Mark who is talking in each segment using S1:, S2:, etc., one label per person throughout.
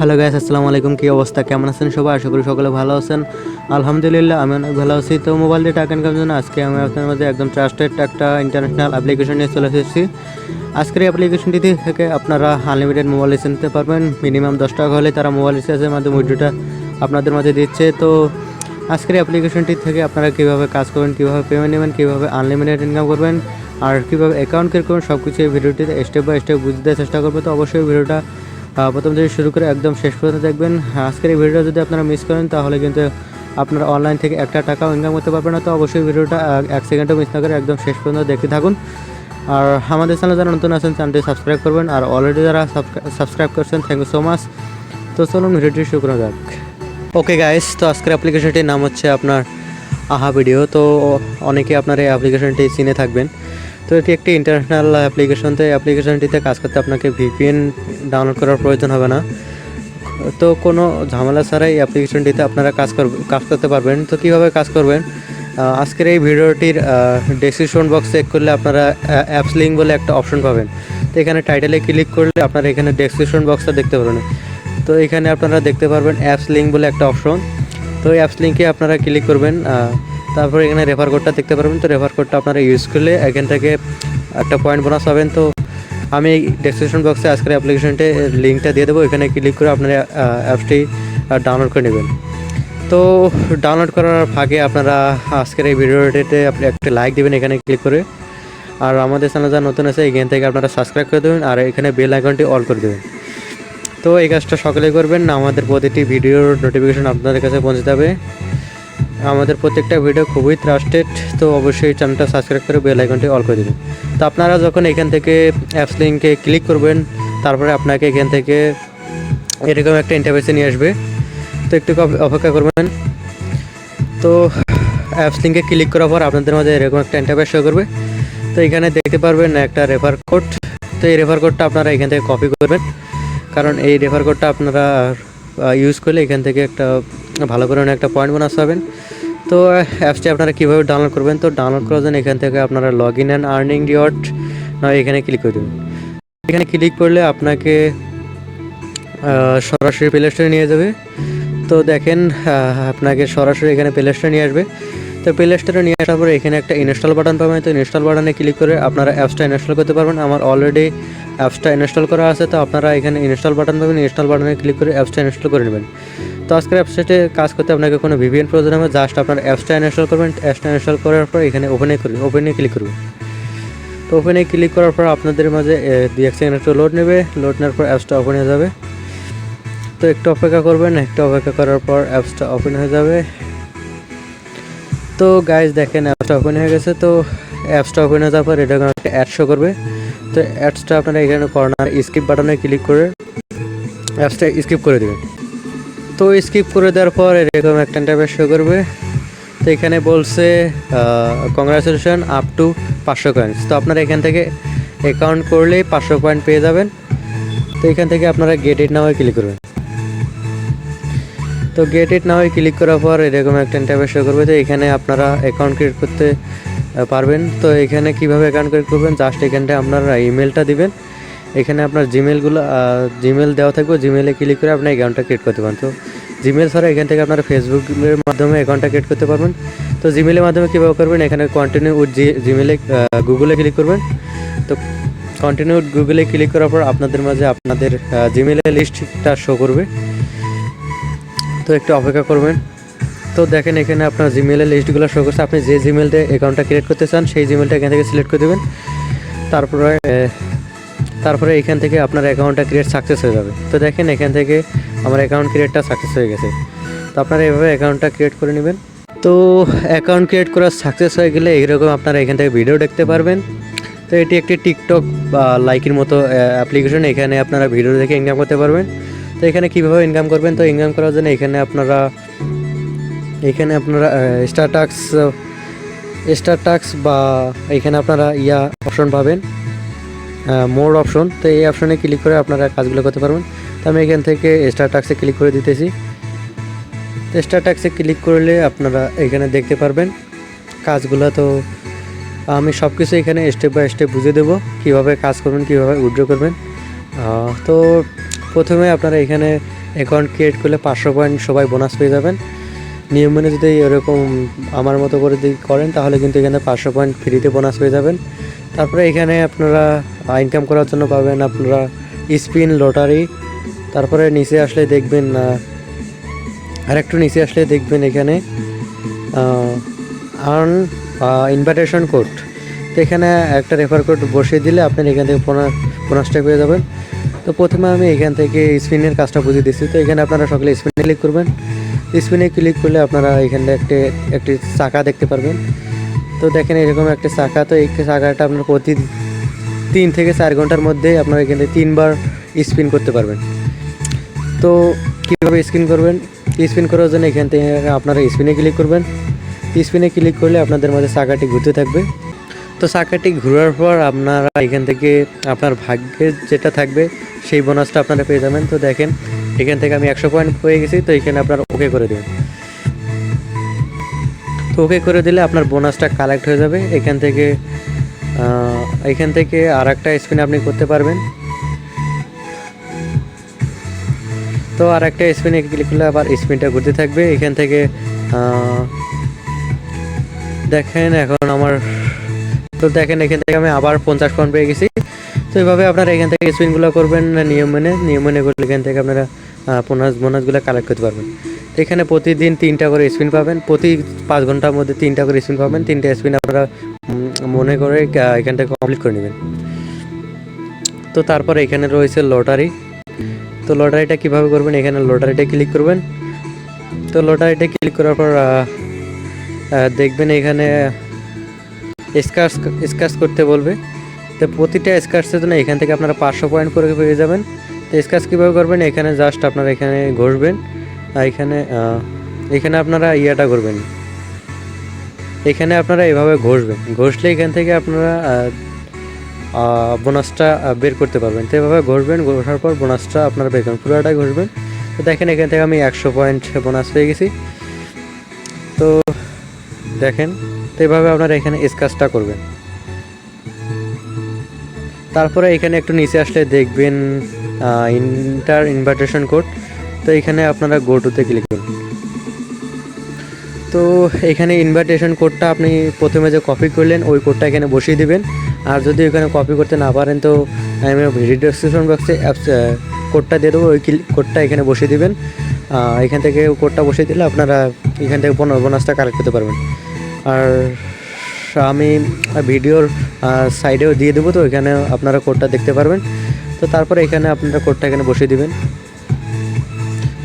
S1: Hello guys আসসালামু আলাইকুম কী অবস্থা? কেমন আছেন সবাই? আশা করি সকলে ভালো আছেন। আলহামদুলিল্লাহ, আমি অনেক ভালো আছি। তো মোবাইল দিয়ে টাকা ইনকাম জন্য আজকে আমি আপনার মধ্যে একদম ট্রাস্টেড একটা ইন্টারন্যাশনাল অ্যাপ্লিকেশন নিয়ে চলে এসেছি। আজকের এই অ্যাপ্লিকেশনটি থেকে আপনারা আনলিমিটেড মোবাইল রিচার্জ নিতে পারবেন। মিনিমাম দশ টাকা হলে তারা মোবাইল রিচার্জের মাধ্যমে উইড্রোটা আপনাদের মাঝে দিচ্ছে। তো আজকের অ্যাপ্লিকেশনটি থেকে আপনারা কীভাবে কাজ করবেন, কীভাবে পেমেন্ট নেবেন, কীভাবে আনলিমিটেড ইনকাম করবেন, আর কীভাবে অ্যাকাউন্ট ক্রিয়েট করবেন সব কিছু এই ভিডিওটিতে স্টেপ বাই স্টেপ বুঝতে চেষ্টা করবে। তো অবশ্যই ভিডিওটা প্রথম থেকে শুরু করে একদম শেষ পর্যন্ত দেখবেন। আজকের এই ভিডিওটা যদি আপনারা মিস করেন, তাহলে কিন্তু আপনারা অনলাইন থেকে একটা টাকাও ইনকাম করতে পারবেন না। তো অবশ্যই ভিডিওটা এক সেকেন্ডও মিস না করে একদম শেষ পর্যন্ত দেখতে থাকুন। আর আমাদের চ্যানেল যারা নতুন আছেন চ্যানেলটি সাবস্ক্রাইব করবেন। আর অলরেডি যারা সাবস্ক্রাইব করছেন থ্যাংক ইউ সো মাচ তো চলুন ভিডিওটি শুরু করা যাক। ওকে গাইস তো আজকের অ্যাপ্লিকেশনটির নাম হচ্ছে আপনার আহা ভিডিও তো অনেকে আপনার এই অ্যাপ্লিকেশনটি চিনে থাকবেন। তো এটি একটি ইন্টারন্যাশনাল অ্যাপ্লিকেশন তো এই অ্যাপ্লিকেশনটিতে কাজ করতে আপনাকে ভিপিএন ডাউনলোড করার প্রয়োজন হবে না। তো কোনো ঝামেলা ছাড়াই এই অ্যাপ্লিকেশনটিতে আপনারা কাজ করবে, কাজ করতে পারবেন। তো কীভাবে কাজ করবেন? আজকের এই ভিডিওটির ডেসক্রিপশন বক্স চেক করলে আপনারা অ্যাপস লিঙ্ক বলে একটা অপশন পাবেন। তো এখানে টাইটেলে ক্লিক করলে আপনারা এখানে ডেসক্রিপশন বক্সটা দেখতে পারবেন। তো এখানে আপনারা দেখতে পারবেন অ্যাপস লিঙ্ক বলে একটা অপশন তো এই অ্যাপস লিঙ্কে আপনারা ক্লিক করবেন তারপর এখানে রেফার কোডটা দেখতে পারবেন। তো রেফার কোডটা আপনারা ইউজ করলে এখান থেকে একটা পয়েন্ট বোনাস পাবেন। তো আমি ডেসক্রিপশন বক্সে আজকের অ্যাপ্লিকেশনটি লিঙ্কটা দিয়ে দেবো। এখানে ক্লিক করে আপনারা অ্যাপসটি ডাউনলোড করে নেবেন। তো ডাউনলোড করার ফাঁকে আপনারা আজকের এই ভিডিওটিতে আপনি একটা লাইক দেবেন এখানে ক্লিক করে। আর আমাদের চ্যানেল যা নতুন আছে, এখান থেকে আপনারা সাবস্ক্রাইব করে দেবেন। আর এখানে বেল আইকনটি অল করে দেবেন। তো এই কাজটা সকলেই করবেন। আমাদের প্রতিটি ভিডিওর নোটিফিকেশন আপনাদের কাছে পৌঁছে যাবে। আমাদের প্রত্যেকটা ভিডিও খুবই ট্রাস্টেড তো অবশ্যই চ্যানেলটা সাবস্ক্রাইব করে বেল আইকনটি অল করে দেবেন। তো আপনারা যখন এখান থেকে অ্যাপস লিঙ্কে ক্লিক করবেন, তারপরে আপনাকে এখান থেকে এরকম একটা ইন্টারভেসে নিয়ে আসবে। তো একটু অপ- অপেক্ষা করবেন। তো অ্যাপস লিঙ্কে ক্লিক করার পর আপনাদের মাঝে এরকম একটা ইন্টারভেস শো করবে। তো এখানে দেখতে পারবেন একটা রেফার কোড তো এই রেফার কোডটা আপনারা এখান থেকে কপি করবেন। কারণ এই রেফার কোডটা আপনারা ইউজ করলে এখান থেকে একটা ভালো করে একটা পয়েন্ট বোনাস পাবেন। তো অ্যাপসটি আপনারা কীভাবে ডাউনলোড করবেন? তো ডাউনলোড করার জন্য এখান থেকে আপনারা log in and earning reward নয় এখানে ক্লিক করে দেবেন। এখানে ক্লিক করলে আপনাকে সরাসরি প্লে স্টোরে নিয়ে যাবে। তো দেখেন আপনাকে সরাসরি এখানে প্লে স্টোরে নিয়ে আসবে। তো প্লে স্টোরে নিয়ে আসার পরে এখানে একটা ইনস্টল বাটন পাবেন। তো ইনস্টল বাটনে ক্লিক করে আপনারা অ্যাপসটা ইনস্টল করতে পারবেন। আমার অলরেডি অ্যাপসটা ইনস্টল করা আছে। তো আপনারা এখানে ইনস্টল বাটন পাবেন। ইনস্টল বাটনে ক্লিক করে অ্যাপসটা ইনস্টল করে নেবেন। তো আজকের অ্যাপসটাতে কাজ করতে আপনাকে কোনো ভিভিএন প্রয়োজন হবে। জাস্ট আপনার অ্যাপসটা ইনস্টল করবেন। অ্যাপসটা ইনস্টল করার পর এখানে ওপেনে করবেন ওপেনে ক্লিক করবেন তো ওপেনে ক্লিক করার পর আপনাদের মাঝে দুই এক সেকেন্ড একটু লোড নেবে। লোড নেওয়ার পর অ্যাপসটা ওপেন হয়ে যাবে। তো একটু অপেক্ষা করবেন। একটু অপেক্ষা করার পর অ্যাপসটা ওপেন হয়ে যাবে। তো গাইজ দেখেন অ্যাপসটা ওপেন হয়ে গেছে, তো অ্যাপসটা ওপেন হয়ে যাওয়ার পর এটা একটা অ্যাড শো করবে। তো অ্যাডসটা আপনারা এখানে কর্নার স্কিপ বাটনে ক্লিক করে অ্যাপসটা স্কিপ করে দেবেন। তো স্কিপ করে দেওয়ার পর এরকম একটা ইন্টারভেস শো করবে। তো এখানে বলছে কংগ্রাচুলেশন আপ টু পাঁচশো কয়েন্স তো আপনারা এখান থেকে অ্যাকাউন্ট করলেই পাঁচশো পয়েন্ট পেয়ে যাবেন। তো এখান থেকে আপনারা গেট ইট নামে ক্লিক করবেন। তো গেট ইট নামে ক্লিক করার পর এরকম একটা ইন্টারভেস শো করবে তো এখানে আপনারা অ্যাকাউন্ট ক্রিয়েট করতে পারবেন। তো এখানে কীভাবে অ্যাকাউন্ট ক্রিয়েট করবেন? জাস্ট এখানটায় আপনারা ইমেলটা দিবেন। এখানে আপনার জিমেলগুলো জিমেল দেওয়া থাকবে। জিমেলে ক্লিক করে আপনি অ্যাকাউন্টটা ক্রিয়েট করতে পারেন তো জিমেল ছাড়া এখান থেকে আপনারা ফেসবুকের মাধ্যমে অ্যাকাউন্টটা ক্রিয়েট করতে পারবেন। তো জিমেলের মাধ্যমে কীভাবে করবেন? এখানে কন্টিনিউ উইথ জিমেলে গুগলে ক্লিক করবেন। তো কন্টিনিউ গুগলে ক্লিক করার পর আপনাদের মাঝে আপনাদের জিমেলের লিস্টটা শো করবে। তো একটু অপেক্ষা করবেন। তো দেখেন এখানে আপনার জিমেলের লিস্টগুলো শো করছে। আপনি যে জিমেলটা অ্যাকাউন্টটা ক্রিয়েট করতে চান, সেই জিমেলটা এখান থেকে সিলেক্ট করে দেবেন। তারপরে তারপরে এখান থেকে আপনার অ্যাকাউন্টটা ক্রিয়েট সাকসেস হয়ে যাবে। তো দেখেন এখান থেকে আমার অ্যাকাউন্ট ক্রিয়েটটা সাকসেস হয়ে গেছে। তো আপনারা এভাবে অ্যাকাউন্টটা ক্রিয়েট করে নেবেন। তো অ্যাকাউন্ট ক্রিয়েট করা সাকসেস হয়ে গেলে এইরকম আপনারা এখান থেকে ভিডিও দেখতে পারবেন। তো এটি একটি টিকটক বা লাইকের মতো অ্যাপ্লিকেশন এখানে আপনারা ভিডিও দেখে ইনকাম করতে পারবেন। তো এখানে কীভাবে ইনকাম করবেন? তো ইনকাম করার জন্য এখানে আপনারা এখানে আপনারা স্টার টাক্স স্টার টাক্স বা এখানে আপনারা ইয়া অপশন পাবেন মোর অপশন তো এই অপশনে ক্লিক করে আপনারা কাজগুলো করতে পারবেন। তো আমি এখান থেকে স্টার টাক্সে ক্লিক করে দিতেছি। তো স্টার টাক্সে ক্লিক করলে আপনারা এখানে দেখতে পারবেন কাজগুলো। তো আমি সব কিছু এখানে স্টেপ বাই স্টেপ বুঝে দেবো। কীভাবে কাজ করবেন, কীভাবে উইড্রো করবেন। তো প্রথমে আপনারা এখানে অ্যাকাউন্ট ক্রিয়েট করলে পাঁচশো পয়েন্ট সবাই বোনাস পেয়ে যাবেন। নিয়ম মেনে যদি এরকম আমার মতো করে যদি করেন, তাহলে কিন্তু এখানে পাঁচশো পয়েন্ট ফ্রিতে বোনাস পেয়ে যাবেন। তারপরে এখানে আপনারা ইনকাম করার জন্য পাবেন আপনারা স্পিন লটারি তারপরে নিচে আসলে দেখবেন আর একটু নিচে আসলে দেখবেন এখানে আর্ন ইনভাইটেশন কোড তো এখানে একটা রেফার কোড বসিয়ে দিলে আপনার এখান থেকে বোনাস বোনাসটা পেয়ে যাবেন। তো প্রথমে আমি এখান থেকে স্পিনের কাজটা বুঝিয়ে দিচ্ছি। তো এখানে আপনারা সকলে স্পিনে ক্লিক করবেন। স্পিনে ক্লিক করলে আপনারা এখানে একটি একটি চাকা দেখতে পারবেন। তো দেখেন এরকম একটা চাকা তো এই চাকাটা আপনার প্রতি তিন থেকে চার ঘণ্টার মধ্যে আপনারা এখানে তিনবার স্পিন করতে পারবেন। তো কীভাবে স্পিন করবেন? স্পিন করার জন্য এখান থেকে আপনারা স্পিনে ক্লিক করবেন। স্পিনে ক্লিক করলে আপনাদের মধ্যে চাকাটি ঘুরতে থাকবে। তো চাকাটি ঘোরার পর আপনারা এখান থেকে আপনার ভাগ্যের যেটা থাকবে, সেই বোনাসটা আপনারা পেয়ে যাবেন। তো দেখেন, এখান থেকে আমি একশো পয়েন্ট পেয়ে গেছি, তো এখানে আপনার ওকে করে দেবেন। তো ওকে করে দিলে আপনার বোনাসটা কালেক্ট হয়ে যাবে। এখান থেকে এখান থেকে আর একটা স্পিন আপনি করতে পারবেন। তো আর একটা স্পিনে ক্লিক করলে আবার স্পিনটা ঘুরতে থাকবে। এখান থেকে দেখেন এখন তো দেখেন, এখান থেকে আমি আবার পঞ্চাশ পয়েন্ট পেয়ে গেছি। তো এইভাবে আপনারা এখান থেকে স্পিনগুলো করবেন নিয়ম মেনে? নিয়ম মেনে করলে এখান থেকে আপনারা বোনাস, বোনাসগুলো কালেক্ট করতে পারবেন। তো এখানে প্রতিদিন তিনটা করে স্পিন পাবেন। প্রতি পাঁচ ঘণ্টার মধ্যে তিনটা করে স্পিন পাবেন। তিনটা স্পিন আপনারা মনে করে এখান থেকে কমপ্লিট করে নেবেন। তো তারপরে এখানে রয়েছে লটারি। তো লটারিটা কীভাবে করবেন? এখানে লটারিটা ক্লিক করবেন। তো লটারিটা ক্লিক করার পর দেখবেন এখানে স্কার্স স্কার্স করতে বলবে। তো প্রতিটা স্কার্সের জন্য এখান থেকে আপনারা পাঁচশো পয়েন্ট করে পেয়ে যাবেন। তো স্কার্স কীভাবে করবেন? এখানে জাস্ট আপনারা এখানে ঘষবেন। এখানে এখানে আপনারা ইয়াটা করবেন। এখানে আপনারা এভাবে ঘষবেন। ঘষলে এখান থেকে আপনারা বোনাসটা বের করতে পারবেন। তো এভাবে ঘষবেন, ঘষার পর বোনাসটা আপনারা বের করবেন। পুরোটাই ঘষবেন। তো দেখেন এখান থেকে আমি একশো পয়েন্ট বোনাস পেয়ে গেছি। দেখেন, তো এভাবে আপনারা এখানে স্কাচটা করবেন। তারপরে এখানে একটু নিচে আসলে দেখবেন ইন্টার ইনভাইটেশন কোড তো এখানে আপনারা গো টুতে ক্লিক করুন। তো এখানে ইনভাইটেশন কোডটা আপনি প্রথমে যে কপি করলেন, ওই কোডটা এখানে বসিয়ে দিবেন। আর যদি এখানে কপি করতে না পারেন, তো আমি ডেসক্রিপশন বক্সে অ্যাপস কোডটা দিয়ে দেবো, ওই কোডটা এখানে বসিয়ে দিবেন। এখান থেকে কোডটা বসিয়ে দিলে আপনারা এখান থেকে বোনাসটা কালেক্ট করতে পারবেন। আর আমি ভিডিওর সাইডেও দিয়ে দেবো, তো এখানে আপনারা কোডটা দেখতে পারবেন। তো তারপরে এখানে আপনারা কোডটা এখানে বসিয়ে দিবেন।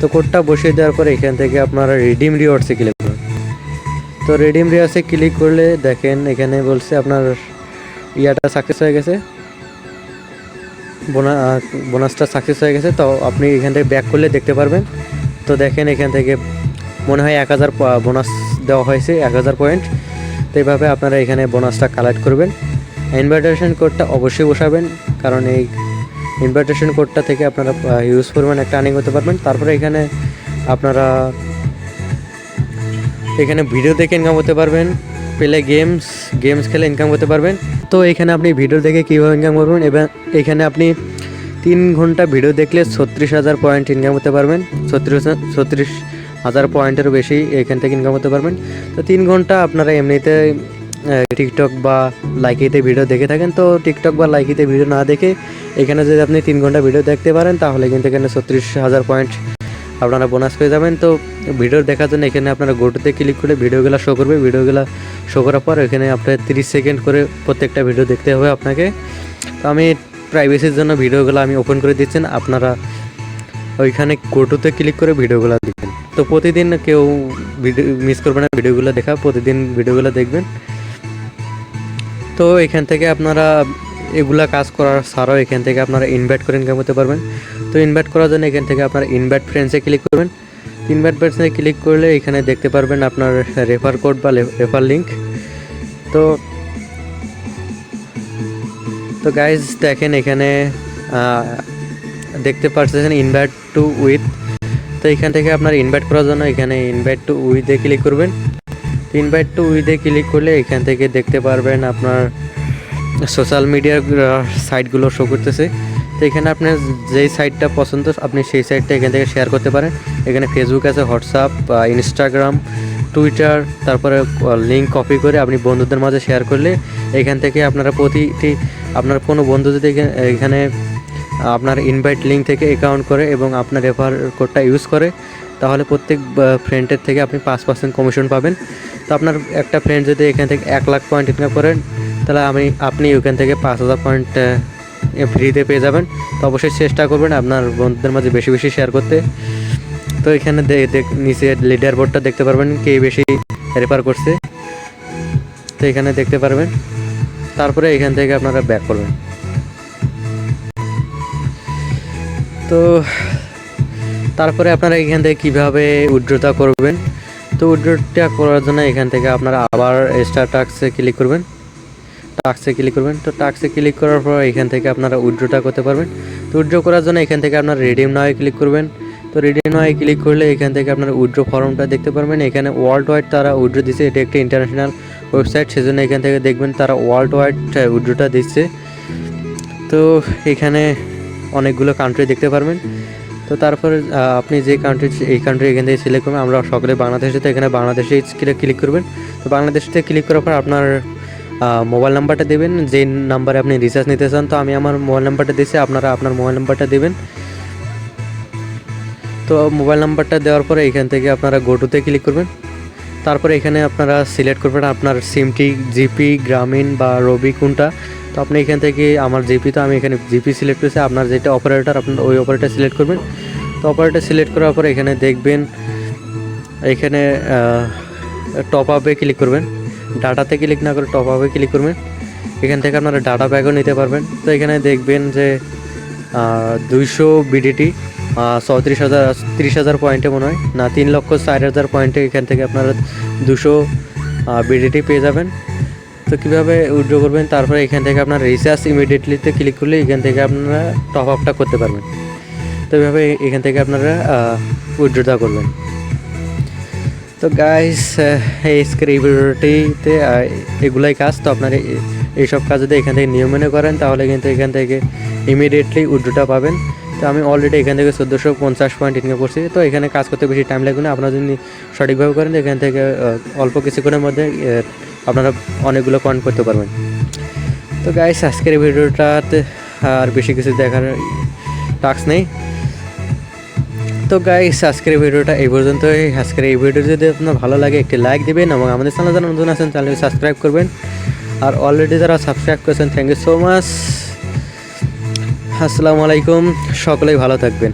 S1: তো কোডটা বসিয়ে দেওয়ার পরে এখান থেকে আপনারা রিডিম রিওয়ার্ডসে ক্লিক করবেন। তো রিডিম রিওয়ার্ডসে ক্লিক করলে দেখেন, এখানে বলছে আপনার ইয়াটা সাকসেস হয়ে গেছে। বোনা বোনাসটা সাকসেস হয়ে গেছে, তো আপনি এখান থেকে ব্যাক করলে দেখতে পারবেন। তো দেখেন এখান থেকে মনে হয় এক হাজার বোনাস দেওয়া হয়েছে এক হাজার পয়েন্ট। তো এইভাবে আপনারা এখানে বোনাসটা কালেক্ট করবেন। ইনভাইটেশন কোডটা অবশ্যই বসাবেন, কারণ এই ইনভাইটেশন কোডটা থেকে আপনারা ইউজ করবেন একটা আর্নিং করতে পারবেন। তারপরে এখানে আপনারা এখানে ভিডিও দেখে ইনকাম করতে পারবেন পেলে গেমস গেমস খেলে ইনকাম করতে পারবেন। তো এখানে আপনি ভিডিও দেখে কীভাবে ইনকাম করবেন এবং এখানে আপনি তিন ঘণ্টা ভিডিও দেখলে ছত্রিশ হাজার পয়েন্ট ইনকাম করতে পারবেন। ছত্রিশ ছত্রিশ হাজার পয়েন্টেরও বেশি এখান থেকে ইনকাম করতে পারবেন। তো তিন ঘণ্টা আপনারা এমনিতে টিকটক বা লাইকিতে ভিডিও দেখে থাকেন। তো টিকটক বা লাইকিতে ভিডিও না দেখে এখানে যদি আপনি তিন ঘণ্টা ভিডিও দেখতে পারেন, তাহলে কিন্তু এখানে ছত্রিশ হাজার পয়েন্ট আপনারা বোনাস পেয়ে যাবেন। তো ভিডিও দেখার জন্য এখানে আপনারা গোটুতে ক্লিক করে ভিডিওগুলো শো করবে। ভিডিওগুলো শো করার পর এখানে আপনার তিরিশ সেকেন্ড করে প্রত্যেকটা ভিডিও দেখতে হবে আপনাকে। তো আমি প্রাইভেসির জন্য ভিডিওগুলো আমি ওপেন করে দিচ্ছেন আপনারা ওইখানে গোটুতে ক্লিক করে ভিডিওগুলো দেখবেন। তো প্রতিদিন কেউ ভিডিও মিস করবে না, ভিডিওগুলো দেখা, প্রতিদিন ভিডিওগুলো দেখবেন। তো এখান থেকে আপনারা এগুলা কাজ করার ছাড়াও এখান থেকে আপনারা ইনভাইট করে ইনকাম করতে পারবেন। তো ইনভাইট করার জন্য এখান থেকে আপনারা ইনভাইট ফ্রেন্ডসে ক্লিক করবেন। ইনভাইট ফ্রেন্ডসে ক্লিক করলে এখানে দেখতে পারবেন আপনার রেফার কোড বা রেফার লিঙ্ক তো তো গাইজ দেখেন এখানে দেখতে পাচ্ছেন ইনভাইট টু উইথ তো এখান থেকে আপনার ইনভাইট করার জন্য এখানে ইনভাইট টু উইথে ক্লিক করবেন। ইনভাইট টু উইথে ক্লিক করলে এখান থেকে দেখতে পারবেন আপনার সোশ্যাল মিডিয়ার সাইটগুলো শো করতেছে। তো এখানে আপনার যেই সাইটটা পছন্দ, আপনি সেই সাইটটা এখান থেকে শেয়ার করতে পারেন। এখানে ফেসবুক আছে হোয়াটসঅ্যাপ ইনস্টাগ্রাম টুইটার তারপরে লিঙ্ক কপি করে আপনি বন্ধুদের মাঝে শেয়ার করলে এখান থেকে আপনারা প্রতিটি, আপনার কোনো বন্ধু যদি এখানে আপনার ইনভাইট লিঙ্ক থেকে অ্যাকাউন্ট করে এবং আপনার রেফার কোডটা ইউজ করে, তাহলে প্রত্যেক ফ্রেন্ডের থেকে আপনি পাঁচ পার্সেন্ট কমিশন পাবেন। তো আপনার একটা ফ্রেন্ড যদি এখান থেকে এক লাখ পয়েন্ট ইনকাম করেন, তাহলে আমি, আপনি ওখান থেকে পাঁচ হাজার পয়েন্ট ফ্রিতে পেয়ে যাবেন। তো অবশ্যই চেষ্টা করবেন আপনার বন্ধুদের মাঝে বেশি বেশি শেয়ার করতে। তো এখানে নিচে লিডার বোর্ডটা দেখতে পারবেন কে বেশি রেফার করছে। তো এখানে দেখতে পারবেন। তারপরে এখান থেকে আপনারা ব্যাক করবেন। তো তারপরে আপনারা এখান থেকে কীভাবে উইড্রোটা করবেন? তো উইড্রোটা করার জন্য এখান থেকে আপনারা আবার স্টার টাক্সে ক্লিক করবেন। টাক্সে ক্লিক করবেন। তো টাক্সে ক্লিক করার পর এখান থেকে আপনারা উইড্রোটা করতে পারবেন। তো উইড্রো করার জন্য এখান থেকে আপনারা রিডিম নয় ক্লিক করবেন। তো রিডিম নয় ক্লিক করলে এখান থেকে আপনারা উইড্রো ফর্মটা দেখতে পারবেন। এখানে ওয়ার্ল্ড ওয়াইড তারা উইড্রো দিচ্ছে এটা একটি ইন্টারন্যাশনাল ওয়েবসাইট, সেজন্য এখান থেকে দেখবেন তারা ওয়ার্ল্ড ওয়াইড উইড্রোটা দিচ্ছে। তো এখানে অনেকগুলো কান্ট্রি দেখতে পারবেন। তো তারপরে আপনি যে কান্ট্রি এই কান্ট্রি এখান থেকে সিলেক্ট করবেন, আমরা সকলে বাংলাদেশে তো এখানে বাংলাদেশে ক্লিক করবেন। তো বাংলাদেশে ক্লিক করার পর আপনার মোবাইল নাম্বারটা দেবেন, যে নাম্বারে আপনি রিচার্জ নিতে চান, তো আমি আমার মোবাইল নাম্বারটা দিয়েছি, আপনারা আপনার মোবাইল নাম্বারটা দেবেন। তো মোবাইল নাম্বারটা দেওয়ার পরে এখান থেকে আপনারা গোটুতে ক্লিক করবেন। তারপরে এখানে আপনারা সিলেক্ট করবেন আপনার সিমটি জিপি গ্রামীণ বা রবি কোনটা। তো আপনি এখান থেকে আমার জিপি, তো আমি এখানে জিপি সিলেক্ট করেছি। আপনার যেটা অপারেটর আপনার ওই অপারেটর সিলেক্ট করবেন। তো অপারেটর সিলেক্ট করার পর এখানে দেখবেন, এখানে টপ আপে ক্লিক করবেন। ডাটাতে ক্লিক না করে টপ আপে ক্লিক করবেন। এখান থেকে আপনারা ডাটা প্যাকও নিতে পারবেন। তো এখানে দেখবেন যে দুইশো বিডিটি চৌত্রিশ হাজার, তিরিশ হাজার পয়েন্টে মনে হয়। না, তিন লক্ষ চার হাজার পয়েন্টে এখান থেকে আপনারা দুশো বিডিটি পেয়ে যাবেন। তো কীভাবে উইড্রো করবেন? তারপরে এখান থেকে আপনার রিচার্জ ইমিডিয়েটলিতে ক্লিক করলে এখান থেকে আপনারা টপ আপটা করতে পারবেন। তো এইভাবে এখান থেকে আপনারা উইড্রোটা করবেন। তো গাইস এই ভিডিওটিতে এগুলাই কাজ। তো আপনারা এইসব কাজ যদি এখান থেকে নিয়ম মেনে করেন, তাহলে কিন্তু এখান থেকে ইমিডিয়েটলি উইড্রোটা পাবেন। তো আমি অলরেডি এখান থেকে চোদ্দোশো পঞ্চাশ পয়েন্ট ইনকাম করছি। তো এখানে কাজ করতে বেশি টাইম লাগবে না। আপনারা যদি সঠিকভাবে করেন, এখান থেকে অল্প কিছুক্ষণের মধ্যে আপনারা অনেকগুলো পয়েন্ট করতে পারবেন। তো গাইস আজকের ভিডিওটাতে আর বেশি কিছু দেখার টাস্ক নেই। তো গাইস আজকের ভিডিওটা এই পর্যন্তই। আজকের এই ভিডিও যদি আপনার ভালো লাগে, একটি লাইক দিবেন এবং আমাদের চ্যানেল যারা নতুন আছেন, চ্যানেলটি সাবস্ক্রাইব করবেন। আর অলরেডি যারা সাবস্ক্রাইব করেছেন থ্যাংক ইউ সো মাচ আসসালামু আলাইকুম, সকলেই ভালো থাকবেন।